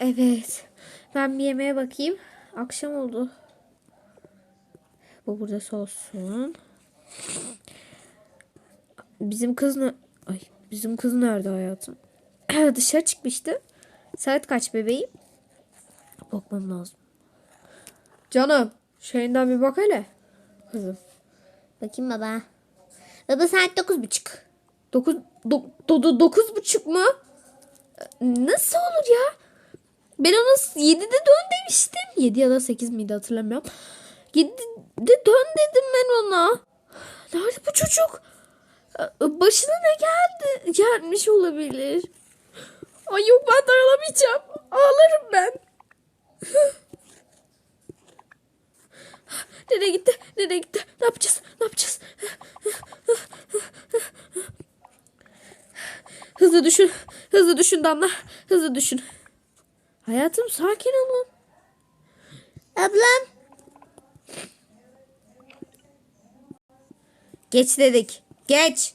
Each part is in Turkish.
Evet. Ben bir yemeğe bakayım. Akşam oldu. Bu burada olsun. Bizim kız? Ay, bizim kız nerede hayatım? Dışarı çıkmıştı. Saat kaç bebeğim? Bakmam lazım. Canım, şeyinden bir bak hele. Kızım. Bakayım baba. Baba saat dokuz buçuk. Dokuz, do, do, do- dokuz buçuk mu? Nasıl olur ya? Ben ona yedide dön demiştim. Yedi ya da sekiz miydi hatırlamıyorum. Yedide dön dedim ben ona. Nerede bu çocuk? Başına ne geldi? Gelmiş olabilir. Ay yok ben dayanamayacağım. Ağlarım ben. Nereye gitti? Nereye gitti? Ne yapacağız? Ne yapacağız? Hızlı düşün. Hızlı düşün Damla. Hızlı düşün. Hayatım sakin olun. Ablam. Geç dedik. Geç.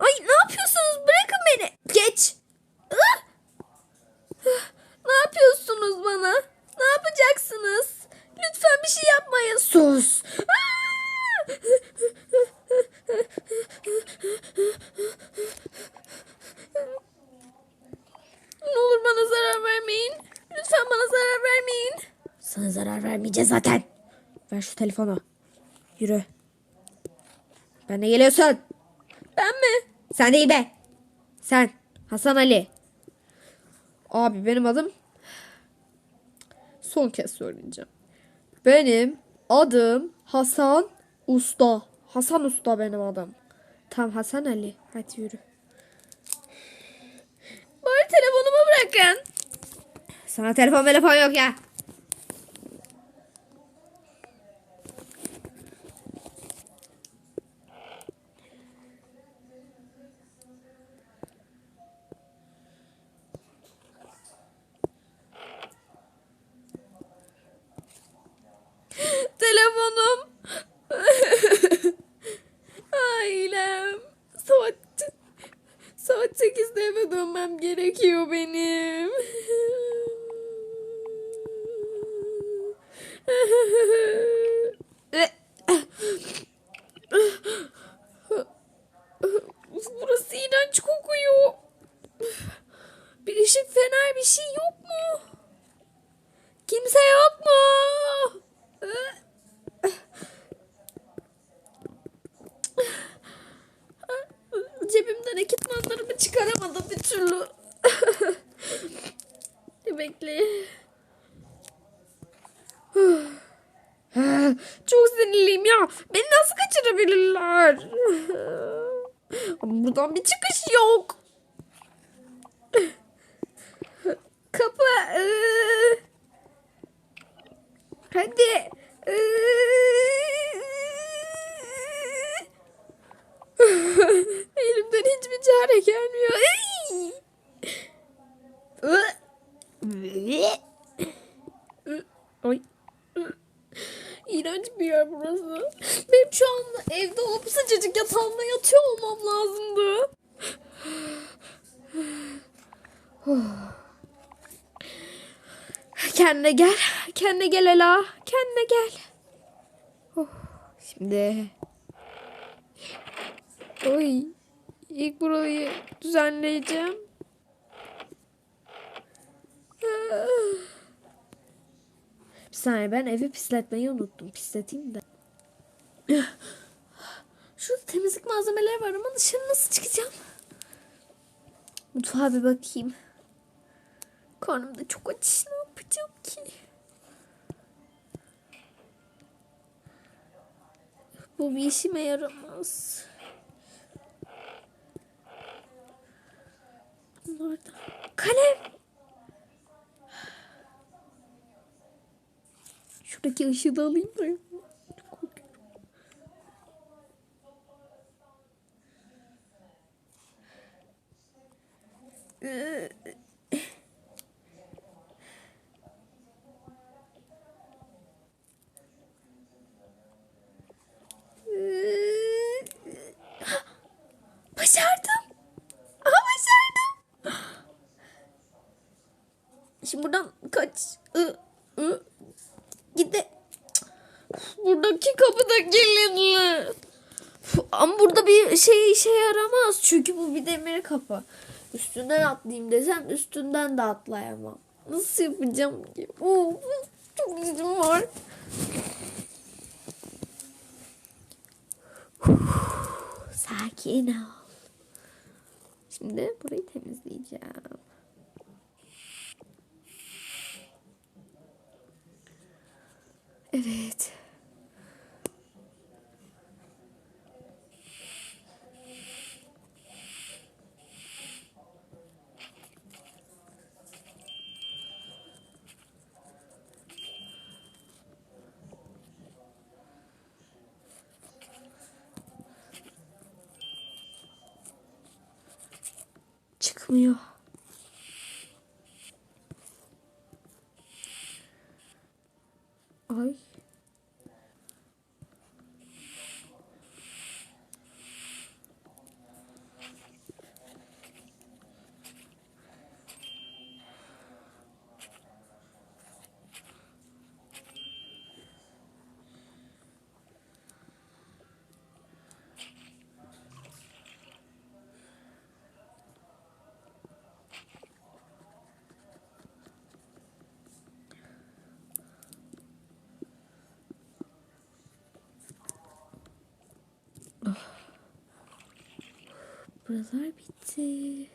Ay ne yapıyorsunuz? Bırakın beni. Geç. Ah! Ah! Ne yapıyorsunuz bana? Ne yapacaksınız? Lütfen bir şey yapmayın. Sus. Ah! Ne olur bana zarar vermeyin. Lütfen bana zarar vermeyin. Zarar vermeyeceğiz zaten. Ver şu telefonu. Yürü. Ben de geliyorsun. Ben mi? Sen değil be. Sen. Hasan Ali. Abi benim adım. Son kez söyleyeceğim. Benim adım Hasan Usta. Hasan Usta benim adım. Tam Hasan Ali. Hadi yürü. Bari telefonumu bırakın. Sana telefon telefon yok ya. Telefonum. Ailem. Saat, saat 8'de eve dönmem gerekiyor benim. Burası iğrenç kokuyor. Bir ışık fener bir şey yok mu? Kimse yok mu? Cebimden ekipmanlarımı çıkaramadım bir türlü. Bekle. Çok sinirliyim ya. Beni nasıl kaçırabilirler? Buradan bir çıkış yok. Kapı. ıı. Hadi. Kendine gel. Kendine gel Ela. Kendine gel. Oh, şimdi. Oy. İlk burayı düzenleyeceğim. Bir saniye ben evi pisletmeyi unuttum. Pisleteyim de. Şurada temizlik malzemeleri var ama dışarı nasıl çıkacağım? Mutfağa bir bakayım. Karnım da çok aç. Ne yapacağım ki? Bu bir işime yaramaz. Bunlar da... Kalem! Şuradaki ışığı da alayım da. Şimdi buradan kaç. I, ı. Gide. Buradaki kapı da kilitli. Ama burada bir şey işe yaramaz. Çünkü bu bir demir kapı. Üstünden atlayayım desem üstünden de atlayamam. Nasıl yapacağım ki? Oo, çok işim var. Sakin ol. Şimdi burayı temizleyeceğim. Evet. Çıkmıyor. 브라살 비치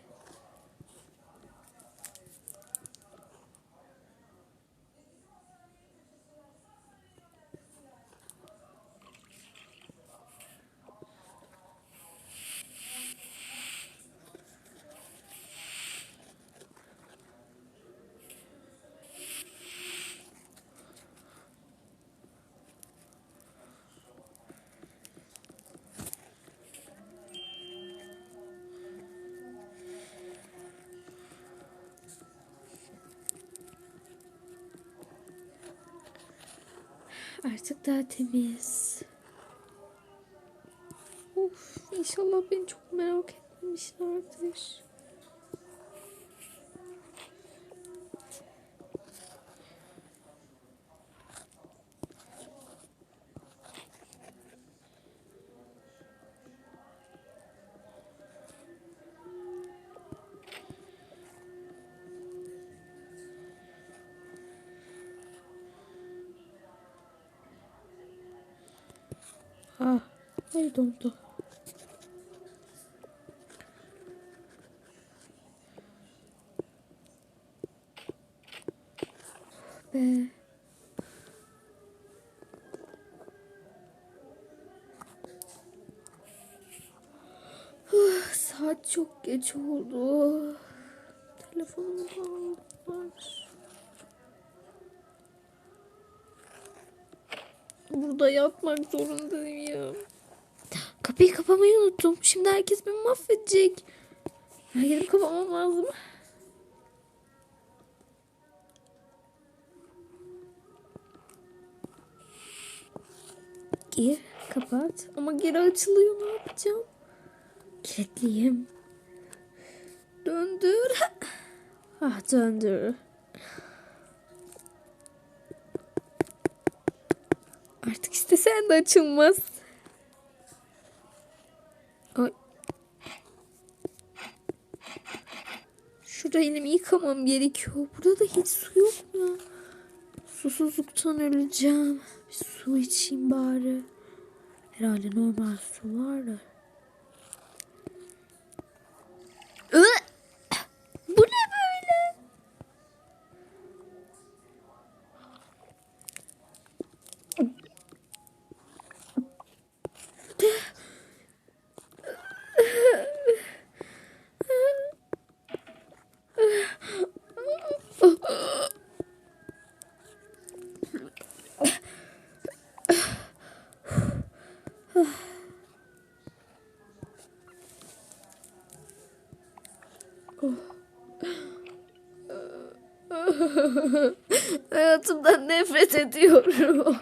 Artık daha temiz. Of, inşallah beni çok merak etmemişlerdir. Ah, el dondu. Be. Saat çok geç oldu. Telefonumu da Burada yatmak zorundayım. Kapıyı kapamayı unuttum. Şimdi herkes beni mahvedecek. Gidip kapamam lazım. Gir, kapat. Ama geri açılıyor. Ne yapacağım? Kilitliyim. Döndür. Ah döndür. Artık de açılmaz. Ay. Elimi yıkamam gerekiyor. Burada da hiç su yok mu? Susuzluktan öleceğim. Bir su içeyim bari. Herhalde normal su var da. Hayatımdan nefret ediyorum.